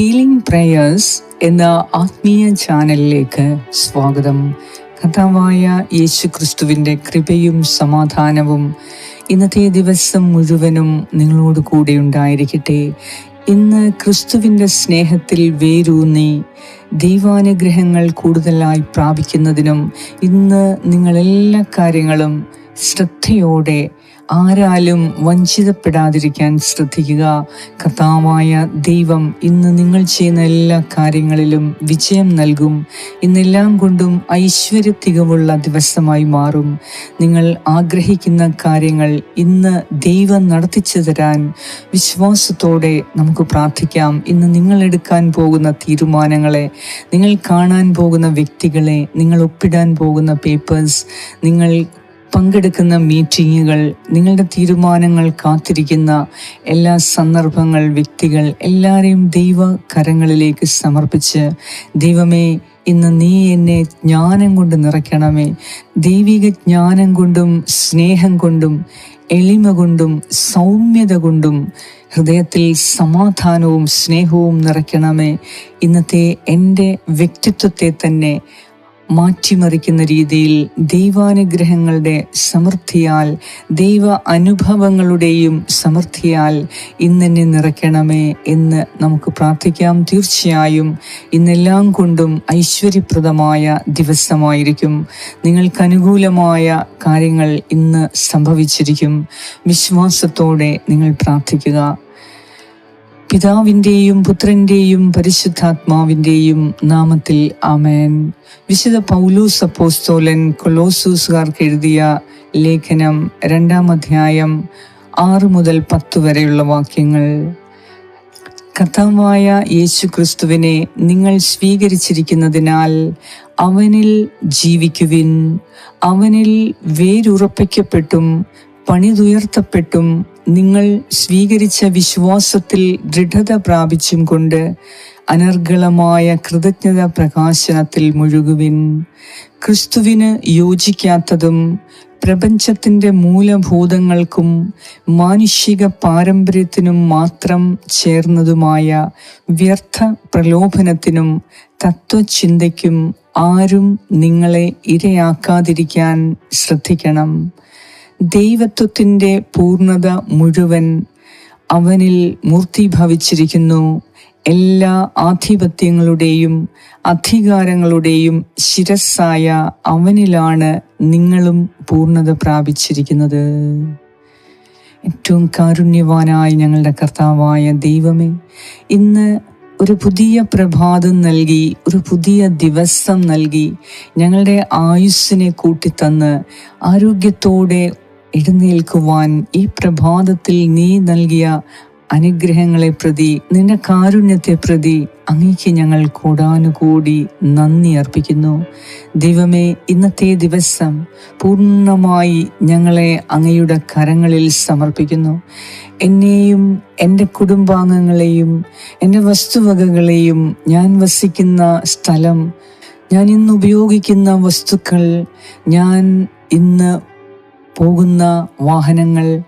Healing prayers എന്ന ആത്മീയ ചാനലിലേക്ക് സ്വാഗതം. കഥാവായ യേശു ക്രിസ്തുവിന്റെ കൃപയും സമാധാനവും ഇന്നത്തെ ദിവസം മുഴുവനും നിങ്ങളോട് കൂടെ ഉണ്ടായിരിക്കട്ടെ. ഇന്ന് ക്രിസ്തുവിന്റെ സ്നേഹത്തിൽ വേരൂന്നി ദൈവാനുഗ്രഹങ്ങൾ കൂടുതലായി പ്രാപിക്കുന്നതിനും ഇന്ന് നിങ്ങളെല്ലാ കാര്യങ്ങളും ശ്രദ്ധയോടെ ആരാലും വഞ്ചിതപ്പെടാതിരിക്കാൻ ശ്രദ്ധിക്കുക. കർത്താവായ ദൈവം ഇന്ന് നിങ്ങൾ ചെയ്യുന്ന എല്ലാ കാര്യങ്ങളിലും വിജയം നൽകും. ഇന്നെല്ലാം കൊണ്ടും ഐശ്വര്യ തികവുള്ള ദിവസമായി മാറും. നിങ്ങൾ ആഗ്രഹിക്കുന്ന കാര്യങ്ങൾ ഇന്ന് ദൈവം നടത്തിച്ചു തരാൻ വിശ്വാസത്തോടെ നമുക്ക് പ്രാർത്ഥിക്കാം. ഇന്ന് നിങ്ങൾ എടുക്കാൻ പോകുന്ന തീരുമാനങ്ങളെ നിങ്ങൾ കാണാൻ പോകുന്ന വ്യക്തികളെ നിങ്ങൾ ഒപ്പിടാൻ പോകുന്ന പേപ്പേഴ്സ് നിങ്ങൾ പങ്കെടുക്കുന്ന മീറ്റിങ്ങുകൾ നിങ്ങളുടെ തീരുമാനങ്ങൾ കാത്തിരിക്കുന്ന എല്ലാ സന്ദർഭങ്ങൾ വ്യക്തികൾ എല്ലാവരെയും ദൈവ കരങ്ങളിലേക്ക് സമർപ്പിച്ച് ദൈവമേ ഇന്ന് നീ എന്നെ ജ്ഞാനം കൊണ്ട് നിറയ്ക്കണമേ. ദൈവിക ജ്ഞാനം കൊണ്ടും സ്നേഹം കൊണ്ടും എളിമ കൊണ്ടും സൗമ്യത കൊണ്ടും ഹൃദയത്തിൽ സമാധാനവും സ്നേഹവും നിറയ്ക്കണമേ. ഇന്നത്തെ എന്റെ വ്യക്തിത്വത്തെ തന്നെ മാറ്റിമറിക്കുന്ന രീതിയിൽ ദൈവാനുഗ്രഹങ്ങളുടെ സമൃദ്ധിയാൽ ദൈവ അനുഭവങ്ങളുടെയും സമൃദ്ധിയാൽ ഇന്നെന്നെ നിറയ്ക്കണമേ എന്ന് നമുക്ക് പ്രാർത്ഥിക്കാം. തീർച്ചയായും ഇന്നെല്ലാം കൊണ്ടും ഐശ്വര്യപ്രദമായ ദിവസമായിരിക്കും. നിങ്ങൾക്ക് അനുകൂലമായ കാര്യങ്ങൾ ഇന്ന് സംഭവിച്ചിരിക്കും. വിശ്വാസത്തോടെ നിങ്ങൾ പ്രാർത്ഥിക്കുക. പിതാവിന്റെയും പുത്രന്റെയും പരിശുദ്ധാത്മാവിന്റെയും നാമത്തിൽ ആമേൻ. വിശുദ്ധ പൗലൂസ് അപ്പോസ്തോലൻ കൊലോസൂസുകാർക്ക് എഴുതിയ ലേഖനം രണ്ടാം അധ്യായം ആറ് മുതൽ പത്ത് വരെയുള്ള വാക്യങ്ങൾ. കർത്താവായ യേശു ക്രിസ്തുവിനെ നിങ്ങൾ സ്വീകരിച്ചിരിക്കുന്നതിനാൽ അവനിൽ ജീവിക്കുവിൻ. അവനിൽ വേരുറപ്പിക്കപ്പെട്ടും പണിതുയർത്തപ്പെട്ടും നിങ്ങൾ സ്വീകരിച്ച വിശ്വാസത്തിൽ ദൃഢത പ്രാപിച്ചും കൊണ്ട് അനർഗളമായ കൃതജ്ഞത പ്രകാശനത്തിൽ മുഴുകുവിൻ. ക്രിസ്തുവിന് യോജിക്കാത്തതും പ്രപഞ്ചത്തിന്റെ മൂലഭൂതങ്ങൾക്കും മാനുഷിക പാരമ്പര്യത്തിനും മാത്രം ചേർന്നതുമായ വ്യർത്ഥ പ്രലോഭനത്തിനും തത്വചിന്തയ്ക്കും ആരും നിങ്ങളെ ഇരയാക്കാതിരിക്കാൻ ശ്രദ്ധിക്കണം. ദൈവത്വത്തിന്റെ പൂർണത മുഴുവൻ അവനിൽ മൂർത്തിഭവിച്ചിരിക്കുന്നു എല്ലാ ആധിപത്യങ്ങളുടെയും അധികാരങ്ങളുടെയും ശിരസ്സായ അവനിലാണ് നിങ്ങളും പൂർണത പ്രാപിച്ചിരിക്കുന്നത്. ഏറ്റവും കാരുണ്യവാനായ ഞങ്ങളുടെ കർത്താവായ ദൈവമേ ഇന്ന് ഒരു പുതിയ പ്രഭാതം നൽകി ഒരു പുതിയ ദിവസം നൽകി ഞങ്ങളുടെ ആയുസ്സിനെ കൂട്ടിത്തന്ന് ആരോഗ്യത്തോടെ എഴുന്നേൽക്കുവാൻ ഈ പ്രഭാതത്തിൽ നീ നൽകിയ അനുഗ്രഹങ്ങളെ പ്രതി നിന്റെ കാരുണ്യത്തെ പ്രതി അങ്ങേക്ക് ഞങ്ങൾ കൂടാനുകൂടി നന്ദി അർപ്പിക്കുന്നു. ദൈവമേ ഇന്നത്തെ ദിവസം പൂർണമായി ഞങ്ങളെ അങ്ങയുടെ കരങ്ങളിൽ സമർപ്പിക്കുന്നു. എന്നെയും എന്റെ കുടുംബാംഗങ്ങളെയും എന്റെ വസ്തുവകകളെയും ഞാൻ വസിക്കുന്ന സ്ഥലം ഞാൻ ഇന്ന് ഉപയോഗിക്കുന്ന വസ്തുക്കൾ ഞാൻ ഇന്ന് പോകുന്ന വാഹനങ്ങൾ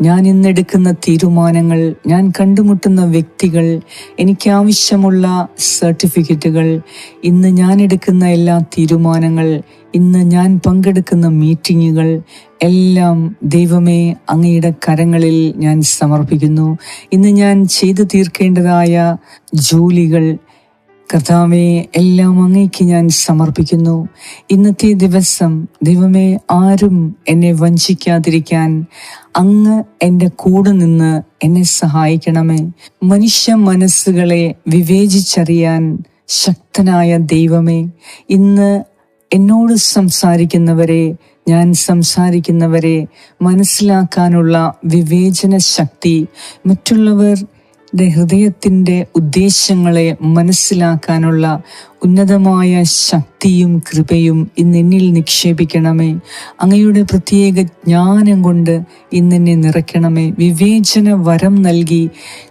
ഞാൻ ഇന്നെടുക്കുന്ന തീരുമാനങ്ങൾ ഞാൻ കണ്ടുമുട്ടുന്ന വ്യക്തികൾ എനിക്ക് ആവശ്യമുള്ള സർട്ടിഫിക്കറ്റുകൾ ഇന്ന് ഞാൻ എടുക്കുന്ന എല്ലാ തീരുമാനങ്ങൾ ഇന്ന് ഞാൻ പങ്കെടുക്കുന്ന മീറ്റിങ്ങുകൾ എല്ലാം ദൈവമേ അങ്ങയുടെ കരങ്ങളിൽ ഞാൻ സമർപ്പിക്കുന്നു. ഇന്ന് ഞാൻ ചെയ്തു തീർക്കേണ്ടതായ ജോലികൾ കർത്താവെ എല്ലാം അങ്ങേക്ക് ഞാൻ സമർപ്പിക്കുന്നു. ഇന്നത്തെ ദിവസം ദൈവമേ ആരും എന്നെ വഞ്ചിക്കാതിരിക്കാൻ അങ്ങ് എന്റെ കൂടെ നിന്ന് എന്നെ സഹായിക്കണമേ. മനുഷ്യ മനസ്സുകളെ വിവേചിച്ചറിയാൻ ശക്തനായ ദൈവമേ ഇന്ന് എന്നോട് സംസാരിക്കുന്നവരെ ഞാൻ സംസാരിക്കുന്നവരെ മനസ്സിലാക്കാനുള്ള വിവേചന ശക്തി മറ്റുള്ളവർ ഹൃദയത്തിന്റെ ഉദ്ദേശങ്ങളെ മനസ്സിലാക്കാനുള്ള ഉന്നതമായ ശക്തിയും കൃപയും ഇന്ന് എന്നിൽ നിക്ഷേപിക്കണമേ. അങ്ങയുടെ പ്രത്യേക ജ്ഞാനം കൊണ്ട് ഇന്നെന്നെ നിറയ്ക്കണമേ. വിവേചന വരം നൽകി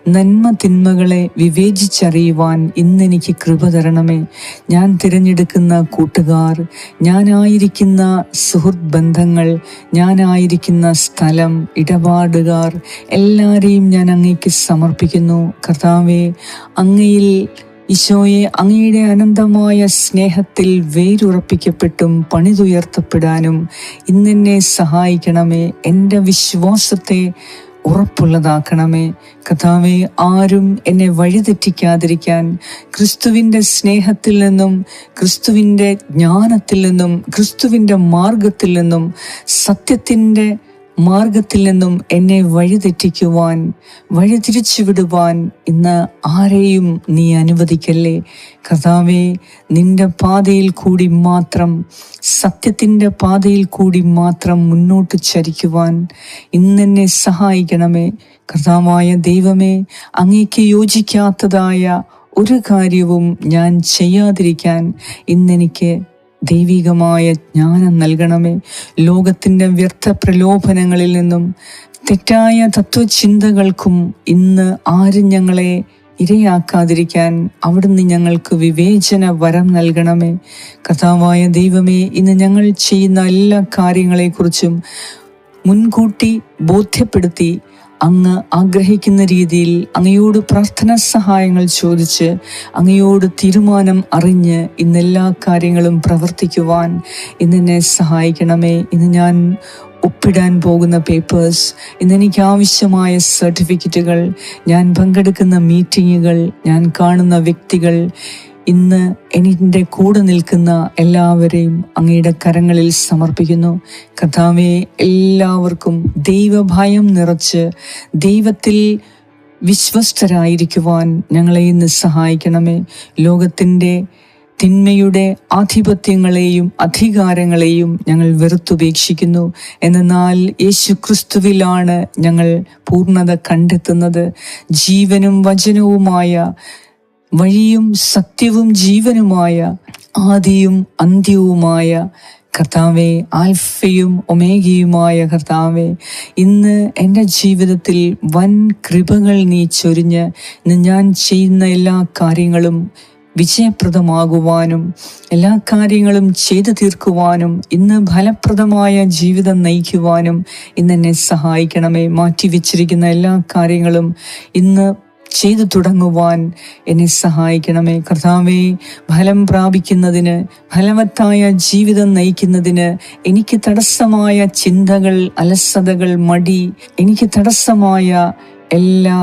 നന്മ തിന്മകളെ വിവേചിച്ചറിയുവാൻ ഇന്നെനിക്ക് കൃപ തരണമേ. ഞാൻ തിരഞ്ഞെടുക്കുന്ന കൂട്ടുകാർ ഞാനായിരിക്കുന്ന സുഹൃത്ത് ബന്ധങ്ങൾ ഞാനായിരിക്കുന്ന സ്ഥലം ഇടപാടുകാർ എല്ലാവരെയും ഞാൻ അങ്ങേക്ക് സമർപ്പിക്കുന്നു. കർത്താവെ അങ്ങയിൽ ഈശോയെ അങ്ങയുടെ അനന്തമായ സ്നേഹത്തിൽ വേരുറപ്പിക്കപ്പെട്ടും പണിതുയർത്തപ്പെടാനും ഇന്നെന്നെ സഹായിക്കണമേ. എന്റെ വിശ്വാസത്തെ ഉറപ്പുള്ളതാക്കണമേ. കഥാവെ ആരും എന്നെ വഴിതെറ്റിക്കാതിരിക്കാൻ ക്രിസ്തുവിന്റെ സ്നേഹത്തിൽ നിന്നും ക്രിസ്തുവിന്റെ ജ്ഞാനത്തിൽ നിന്നും ക്രിസ്തുവിന്റെ മാർഗത്തിൽ നിന്നും സത്യത്തിന്റെ മാർഗത്തിൽ നിന്നും എന്നെ വഴിതെറ്റിക്കുവാൻ വഴിതിരിച്ചു വിടുവാൻ ഇന്ന് ആരെയും നീ അനുവദിക്കല്ലേ? കഥാവേ നിന്റെ പാതയിൽ കൂടി മാത്രം സത്യത്തിന്റെ പാതയിൽ കൂടി മാത്രം മുന്നോട്ട് ചരിക്കുവാൻ ഇന്നെന്നെ സഹായിക്കണമേ. കർത്താവായ ദൈവമേ അങ്ങേക്ക് യോജിക്കാത്തതായ ഒരു കാര്യവും ഞാൻ ചെയ്യാതിരിക്കാൻ ഇന്നെനിക്ക് ദൈവികമായ ജ്ഞാനം നൽകണമേ. ലോകത്തിന്റെ വ്യർത്ഥ പ്രലോഭനങ്ങളിൽ നിന്നും തെറ്റായ തത്വചിന്തകൾക്കും ഇന്ന് ആരും ഞങ്ങളെ ഇരയാക്കാതിരിക്കാൻ അവിടുന്ന് ഞങ്ങൾക്ക് വിവേചന വരം നൽകണമേ. കഥാവായ ദൈവമേ ഇന്ന് ഞങ്ങൾ ചെയ്യുന്ന എല്ലാ കാര്യങ്ങളെക്കുറിച്ചും മുൻകൂട്ടി ബോധ്യപ്പെടുത്തി അങ്ങ് ആഗ്രഹിക്കുന്ന രീതിയിൽ അങ്ങയോട് പ്രാർത്ഥന സഹായങ്ങൾ ചോദിച്ച് അങ്ങയോട് തീരുമാനം അറിഞ്ഞ് ഇന്നെല്ലാ കാര്യങ്ങളും പ്രവർത്തിക്കുവാൻ ഇന്നെന്നെ സഹായിക്കണമേ. ഇന്ന് ഞാൻ ഒപ്പിടാൻ പോകുന്ന പേപ്പേഴ്സ് ഇന്നെനിക്ക് ആവശ്യമായ സർട്ടിഫിക്കറ്റുകൾ ഞാൻ പങ്കെടുക്കുന്ന മീറ്റിങ്ങുകൾ ഞാൻ കാണുന്ന വ്യക്തികൾ ഇന്ന് എന്റെ കൂടെ നിൽക്കുന്ന എല്ലാവരെയും അങ്ങയുടെ കരങ്ങളിൽ സമർപ്പിക്കുന്നു. കഥാവെ എല്ലാവർക്കും ദൈവഭയം നിറച്ച് ദൈവത്തിൽ വിശ്വസ്തരായിരിക്കുവാൻ ഞങ്ങളെ ഇന്ന് സഹായിക്കണമേ. ലോകത്തിന്റെ തിന്മയുടെ ആധിപത്യങ്ങളെയും അധികാരങ്ങളെയും ഞങ്ങൾ വെറുത്തുപേക്ഷിക്കുന്നു. എന്നാൽ യേശു ക്രിസ്തുവിലാണ് ഞങ്ങൾ പൂർണത കണ്ടെത്തുന്നത്. ജീവനും വചനവുമായ വഴിയും സത്യവും ജീവനുമായ ആദിയും അന്ത്യവുമായ കർത്താവെ ആൽഫയും ഒമേഗയുമായ കർത്താവെ ഇന്ന് എന്റെ ജീവിതത്തിൽ വൻ കൃപകൾ നീ ചൊരിഞ്ഞ് ഇന്ന് ഞാൻ ചെയ്യുന്ന എല്ലാ കാര്യങ്ങളും വിജയപ്രദമാകുവാനും എല്ലാ കാര്യങ്ങളും ചെയ്തു തീർക്കുവാനും ഇന്ന് ഫലപ്രദമായ ജീവിതം നയിക്കുവാനും ഇന്ന് എന്നെ സഹായിക്കണമേ. മാറ്റിവെച്ചിരിക്കുന്ന എല്ലാ കാര്യങ്ങളും ഇന്ന് ചെയ്തു തുടങ്ങുവാൻ എന്നെ സഹായിക്കണമേ. കർത്താവേ ഫലം പ്രാപിക്കുന്നതിന് ഫലവത്തായ ജീവിതം നയിക്കുന്നതിന് എനിക്ക് തടസ്സമായ ചിന്തകൾ അലസതകൾ മടി എനിക്ക് തടസ്സമായ എല്ലാ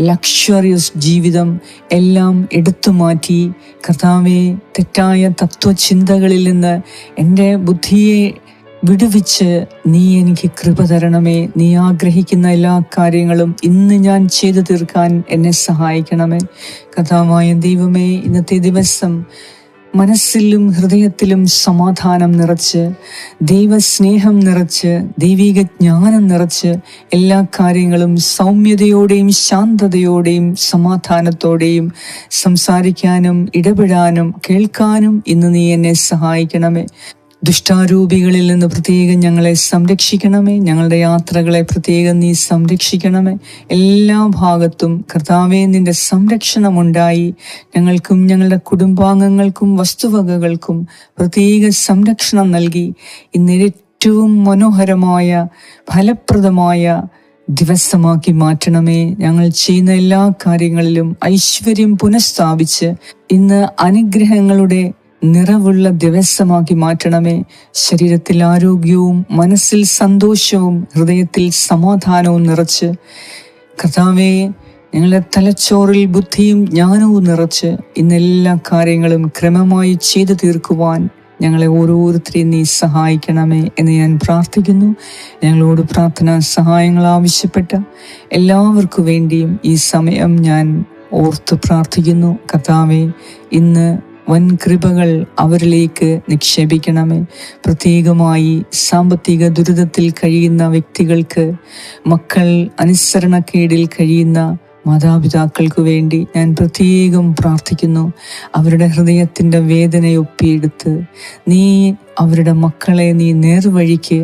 ലക്ഷറിയസ് ജീവിതം എല്ലാം എടുത്തു മാറ്റി. കർത്താവെ തെറ്റായ തത്വചിന്തകളിൽ നിന്ന് എന്റെ ബുദ്ധിയെ വിടുവിച്ച് നീ എനിക്ക് കൃപ തരണമേ. നീ ആഗ്രഹിക്കുന്ന എല്ലാ കാര്യങ്ങളും ഇന്ന് ഞാൻ ചെയ്തു തീർക്കാൻ എന്നെ സഹായിക്കണമേ. കഥാമായ ദൈവമേ ഇന്നത്തെ ദിവസം മനസ്സിലും ഹൃദയത്തിലും സമാധാനം നിറച്ച് ദൈവസ്നേഹം നിറച്ച് ദൈവിക ജ്ഞാനം നിറച്ച് എല്ലാ കാര്യങ്ങളും സൗമ്യതയോടെയും ശാന്തതയോടെയും സമാധാനത്തോടെയും സംസാരിക്കാനും ഇടപെടാനും കേൾക്കാനും ഇന്ന് നീ എന്നെ സഹായിക്കണമേ. ദുഷ്ടാരൂപികളിൽ നിന്ന് പ്രത്യേകം ഞങ്ങളെ സംരക്ഷിക്കണമേ. ഞങ്ങളുടെ യാത്രകളെ പ്രത്യേകം നീ സംരക്ഷിക്കണമേ. എല്ലാ ഭാഗത്തും കർത്താവേ നിന്റെ സംരക്ഷണമുണ്ടായി. ഞങ്ങൾക്കും ഞങ്ങളുടെ കുടുംബാംഗങ്ങൾക്കും വസ്തുവകകൾക്കും പ്രത്യേക സംരക്ഷണം നൽകി. ഇന്ന് ഏറ്റവും മനോഹരമായ ഫലപ്രദമായ ദിവസമാക്കി മാറ്റണമേ. ഞങ്ങൾ ചെയ്യുന്ന എല്ലാ കാര്യങ്ങളിലും ഐശ്വര്യം പുനഃസ്ഥാപിച്ച് ഇന്ന് അനുഗ്രഹങ്ങളുടെ നിറവുള്ള ദിവസമാക്കി മാറ്റണമേ. ശരീരത്തിൽ ആരോഗ്യവും മനസ്സിൽ സന്തോഷവും ഹൃദയത്തിൽ സമാധാനവും നിറച്ച്. കർത്താവേ ഞങ്ങളുടെ തലച്ചോറിൽ ബുദ്ധിയും ജ്ഞാനവും നിറച്ച് ഇന്നെല്ലാ കാര്യങ്ങളും ക്രമമായി ചെയ്തു തീർക്കുവാൻ ഞങ്ങളെ ഓരോരുത്തരെയും നീ സഹായിക്കണമേ എന്ന് ഞാൻ പ്രാർത്ഥിക്കുന്നു. ഞങ്ങളോട് പ്രാർത്ഥന സഹായങ്ങൾ ആവശ്യപ്പെട്ട എല്ലാവർക്കു വേണ്ടിയും ഈ സമയം ഞാൻ ഓർത്ത് പ്രാർത്ഥിക്കുന്നു. കഥാവെ ഇന്ന് വൻ കൃപകൾ അവരിലേക്ക് നിക്ഷേപിക്കണമേ. പ്രത്യേകമായി സാമ്പത്തിക ദുരിതത്തിൽ കഴിയുന്ന വ്യക്തികൾക്ക് മക്കൾ അനുസരണക്കേടിൽ കഴിയുന്ന മാതാപിതാക്കൾക്ക് വേണ്ടി ഞാൻ പ്രത്യേകം പ്രാർത്ഥിക്കുന്നു. അവരുടെ ഹൃദയത്തിന്റെ വേദനയൊപ്പിയെടുത്ത് നീ അവരുടെ മക്കളെ നീ നേർവഴിക്ക്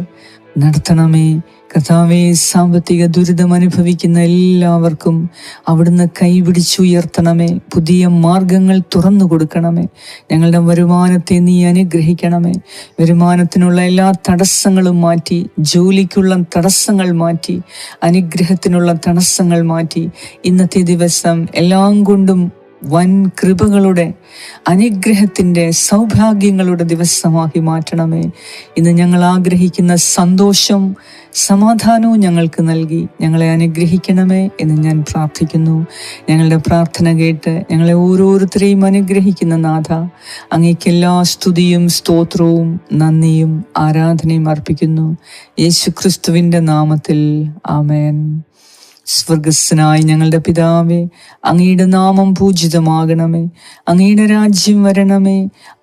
നടത്തണമേ. കഥാവെ സാമ്പത്തിക ദുരിതം അനുഭവിക്കുന്ന എല്ലാവർക്കും അവിടുന്ന് കൈപിടിച്ചുയർത്തണമേ. പുതിയ മാർഗങ്ങൾ തുറന്നു കൊടുക്കണമേ. ഞങ്ങളുടെ വരുമാനത്തെ നീ അനുഗ്രഹിക്കണമേ. വരുമാനത്തിനുള്ള എല്ലാ തടസ്സങ്ങളും മാറ്റി ജോലിക്കുള്ള തടസ്സങ്ങൾ മാറ്റി അനുഗ്രഹത്തിനുള്ള തടസ്സങ്ങൾ മാറ്റി. ഇന്നത്തെ ദിവസം എല്ലാം കൊണ്ടും വൻ കൃപകളുടെ അനുഗ്രഹത്തിന്റെ സൗഭാഗ്യങ്ങളുടെ ദിവസമാക്കി മാറ്റണമേ. ഇന്ന് ഞങ്ങൾ ആഗ്രഹിക്കുന്ന സന്തോഷം സമാധാനവും ഞങ്ങൾക്ക് നൽകി. ഞങ്ങളെ അനുഗ്രഹിക്കണമേ എന്ന് ഞാൻ പ്രാർത്ഥിക്കുന്നു. ഞങ്ങളുടെ പ്രാർത്ഥന കേട്ട് ഞങ്ങളെ ഓരോരുത്തരെയും അനുഗ്രഹിക്കുന്ന നാഥ അങ്ങേക്ക് എല്ലാ സ്തുതിയും സ്തോത്രവും നന്ദിയും ആരാധനയും അർപ്പിക്കുന്നു. യേശു ക്രിസ്തുവിന്റെ നാമത്തിൽ ആമേൻ. സ്വർഗസ്സനായി ഞങ്ങളുടെ പിതാവേ അങ്ങയുടെ നാമം പൂജിതമാകണമേ. അങ്ങയുടെ രാജ്യം വരണമേ.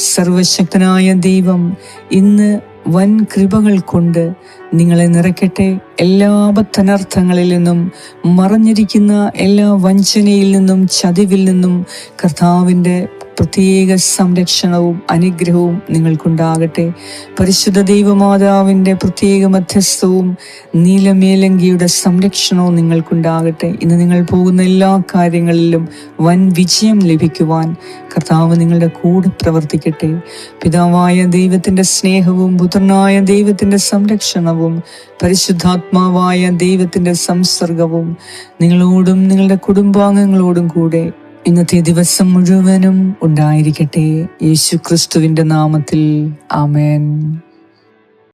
സർവശക്തനായ ദൈവം ഇന്ന് വൻ കൃപകൾ കൊണ്ട് നിങ്ങളെ നിറയ്ക്കട്ടെ. എല്ലാ അബദ്ധനർത്ഥങ്ങളിൽ നിന്നും മറഞ്ഞിരിക്കുന്ന എല്ലാ വഞ്ചനയിൽ നിന്നും ചതിവിൽ നിന്നും കർത്താവിന്റെ പ്രത്യേക സംരക്ഷണവും അനുഗ്രഹവും നിങ്ങൾക്കുണ്ടാകട്ടെ. പരിശുദ്ധ ദൈവമാതാവിന്റെ പ്രത്യേക മധ്യസ്ഥവും നീലമേലങ്കിയുടെ സംരക്ഷണവും നിങ്ങൾക്കുണ്ടാകട്ടെ. ഇന്ന് നിങ്ങൾ പോകുന്ന എല്ലാ കാര്യങ്ങളിലും വൻ വിജയം ലഭിക്കുവാൻ കർത്താവ് നിങ്ങളുടെ കൂടെ പ്രവർത്തിക്കട്ടെ. പിതാവായ ദൈവത്തിന്റെ സ്നേഹവും പുത്രനായ ദൈവത്തിന്റെ സംരക്ഷണവും പരിശുദ്ധാത്മാവായ ദൈവത്തിന്റെ സംസർഗവും നിങ്ങളോടും നിങ്ങളുടെ കുടുംബാംഗങ്ങളോടും കൂടെ ഇന്നത്തെ ദിവസം മുഴുവനും ഉണ്ടായിരിക്കട്ടെ. യേശു ക്രിസ്തുവിന്റെ നാമത്തിൽ. ആമേൻ.